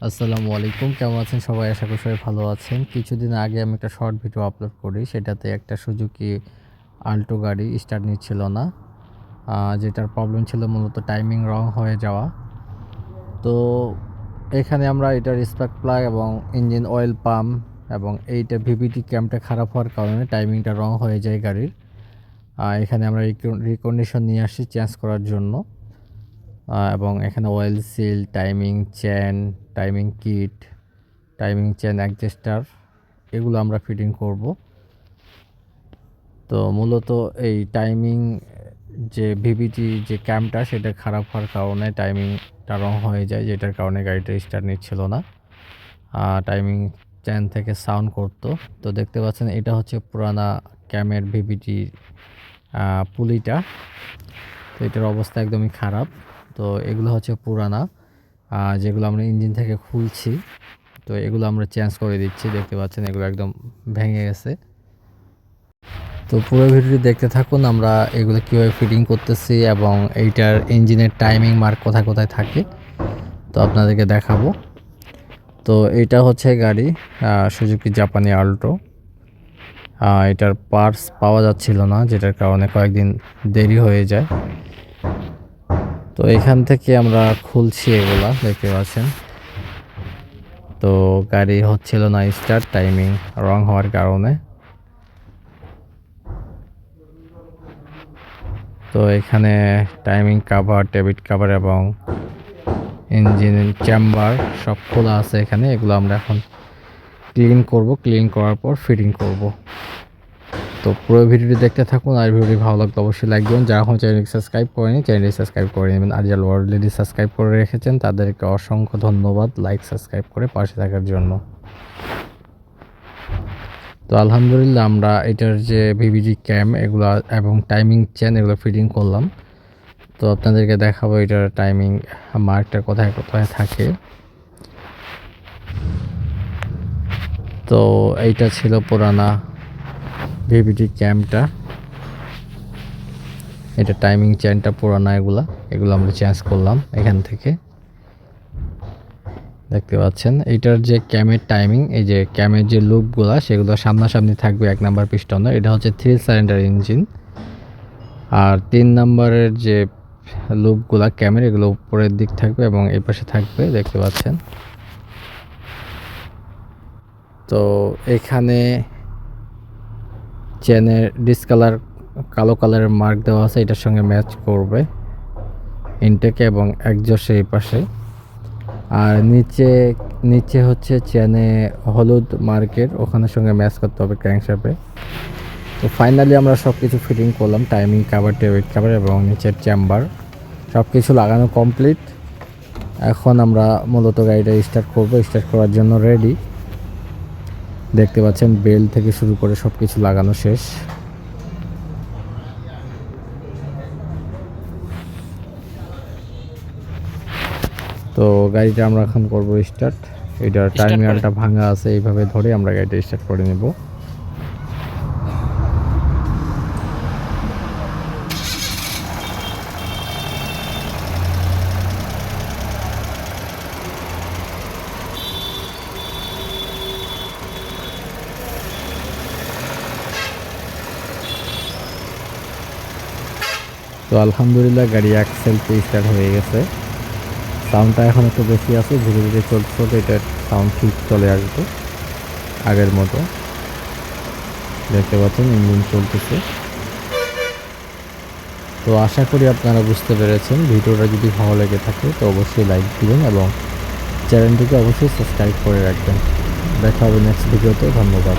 আসসালামু আলাইকুম। কেমন আছেন সবাই? আশা করি সবাই ভালো আছেন। কিছুদিন আগে আমি একটা শর্ট ভিডিও আপলোড করি। সেটাতে একটা সুজুকি আল্টো গাড়ি স্টার্ট নিচ্ছিল না। যেটার প্রবলেম ছিল মূলত টাইমিং রং হয়ে যাওয়া। তো এখানে আমরা এটার স্পার্ক প্লাগ এবং ইঞ্জিন অয়েল পাম্প এবং এইটা ভিভিটি ক্যাম্পটা খারাপ হওয়ার কারণে টাইমিংটা রং হয়ে যায় গাড়ির। এখানে আমরা রিকন্ডিশন নিয়ে আসি চেঞ্জ করার জন্য। এবং এখানে oil seal timing chain timing kit timing chain adjuster এগুলো আমরা ফিটিং করব। তো মূলত এই টাইমিং যে ভিভিটি যে ক্যাম্পটা সেটা খারাপ হওয়ার কারণে টাইমিংটা রং হয়ে যায়, যেটার কারণে গাড়িটা স্টার্ট নিচ্ছিল না। টাইমিং চেন থেকে সাউন্ড করতো। তো দেখতে পাচ্ছেন, এটা হচ্ছে পুরানা ক্যামের ভিভিটি পুলিটা। তো এটার অবস্থা একদমই খারাপ। তো এগুলো হচ্ছে পুরানা যেগুলো আমরা ইঞ্জিন থেকে খুলছি। তো এগুলো আমরা চেঞ্জ করে দিচ্ছি, দেখতে পাচ্ছেন এগুলো একদম ভেঙে গেছে। তো পুরো ভিডিওটি দেখতে থাকুন, আমরা এগুলো কীভাবে ফিটিং করতেছি এবং এইটার ইঞ্জিনের টাইমিং মার্ক কোথায় কোথায় থাকে। তো আপনাদেরকে দেখাবো। তো এটা হচ্ছে গাড়ি সুজুকি জাপানি আল্টো এটার পার্টস পাওয়া যাচ্ছিল না, যেটার কারণে কয়েকদিন দেরি হয়ে যায়। তো এখান থেকে আমরা খুলছি এগুলা, দেখতে পাচ্ছেন। তো গাড়ি হচ্ছিল না স্টার্ট টাইমিং রং হওয়ার কারণে। তো এখানে টাইমিং কাভার ডেবিট কাভার এবং ইঞ্জিন চেম্বার সব খোলা আছে এখানে। এগুলো আমরা এখন ক্লিন করব। ক্লিন করার পর ফিটিং করব। তো পুরো ভিডিওটি দেখতে থাকুন, আর ভিডিওটি ভালো লাগলে অবশ্যই লাইক দিন যারা এখন চ্যানেলটি সাবস্ক্রাইব করেনি চ্যানেলটি সাবস্ক্রাইব করে নেবেন। আর যারা অলরেডি সাবস্ক্রাইব করে রেখেছেন, তাদেরকে অসংখ্য ধন্যবাদ লাইক সাবস্ক্রাইব করে পাশে থাকার জন্য। তো আলহামদুলিল্লাহ আমরা এটার যে ভিভিজি ক্যাম এগুলো এবং টাইমিং চেন এগুলো ফিটিং করলাম। তো আপনাদেরকে দেখাবো এটার টাইমিং মার্কটা কোথায় কোথায় থাকে। তো এইটা ছিল পুরানা ভিভিটি ক্যামটা এটা টাইমিং চেনটা পুরানা এগুলা। এগুলো আমরা চেঞ্জ করলাম এখান থেকে। দেখতে পাচ্ছেন, এটার যে ক্যামের টাইমিং এই যে ক্যামের যে লুপগুলা সেগুলো সামনাসামনি থাকবে এক নাম্বার পিস্টনে এটা হচ্ছে থ্রি সিলিন্ডার ইঞ্জিন আর তিন নাম্বারের যে লুপগুলা ক্যামের এগুলো উপরের দিক থাকবে এবং এই পাশে থাকবে, দেখতে পাচ্ছেন। তো এখানে চেনের ডিসকালার কালো কালারের মার্ক দেওয়া আছে, এটার সঙ্গে ম্যাচ করবে। ইনটেকে এবং একজোশে এই পাশে। আর নিচে নিচে হচ্ছে চেনে হলুদ মার্কের ওখানের সঙ্গে ম্যাচ করতে হবে ক্র্যাঙ্কশাপে তো ফাইনালি আমরা সব কিছু ফিটিং করলাম টাইমিং কাভার টেবিট কাভার এবং নিচের চেম্বার সব কিছু লাগানো কমপ্লিট এখন আমরা মূলত গাড়িটা স্টার্ট করব স্টার্ট করার জন্য রেডি দেখতে পাচ্ছেন বেল থেকে শুরু করে সব কিছু লাগানো শেষ। তো গাড়িটা আমরা এখন করব স্টার্ট এটার টার্মিনালটা ভাঙা আছে এইভাবে ধরে আমরা গাড়িটা স্টার্ট করে নেব। তো আলহামদুলিল্লাহ গাড়ি এক সেলফে স্টার্ট হয়ে গেছে। সাউন্ডটা এখন একটু বেশি আছে, ধীরে ধীরে চলতে চলতে এটা সাউন্ড ঠিক চলে আসবে, আগের মতো। দেখতে পাচ্ছেন ইঞ্জিন চলতেছে। তো আশা করি আপনারা বুঝতে পেরেছেন, ভিডিওটা যদি ভালো লেগে থাকে তো অবশ্যই লাইক দিবেন এবং চ্যানেলটিকে অবশ্যই সাবস্ক্রাইব করে রাখবেন। দেখা হবে নেক্সট ভিডিওতে ধন্যবাদ।